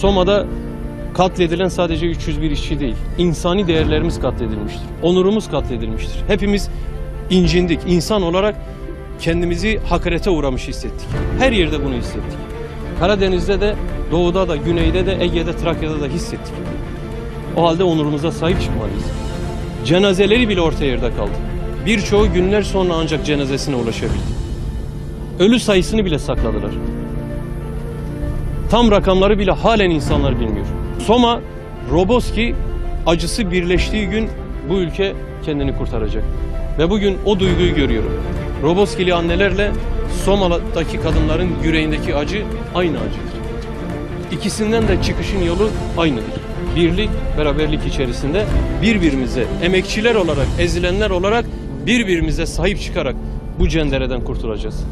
Soma'da katledilen sadece 301 işçi değil. insani değerlerimiz katledilmiştir. Onurumuz katledilmiştir. Hepimiz incindik. İnsan olarak kendimizi hakarete uğramış hissettik. Her yerde bunu hissettik. Karadeniz'de de, doğuda da, güneyde de, Ege'de, Trakya'da da hissettik. O halde onurumuza sahip çıkmalıyız. Cenazeleri bile orta yerde kaldı. Birçoğu günler sonra ancak cenazesine ulaşabildi. Ölü sayısını bile sakladılar. Tam rakamları bile halen insanlar bilmiyor. Soma, Roboski acısı birleştiği gün bu ülke kendini kurtaracak. Ve bugün o duyguyu görüyorum. Roboskili annelerle Soma'daki kadınların yüreğindeki acı aynı acıdır. İkisinden de çıkışın yolu aynıdır. Birlik, beraberlik içerisinde birbirimize, emekçiler olarak, ezilenler olarak birbirimize sahip çıkarak bu cendereden kurtulacağız.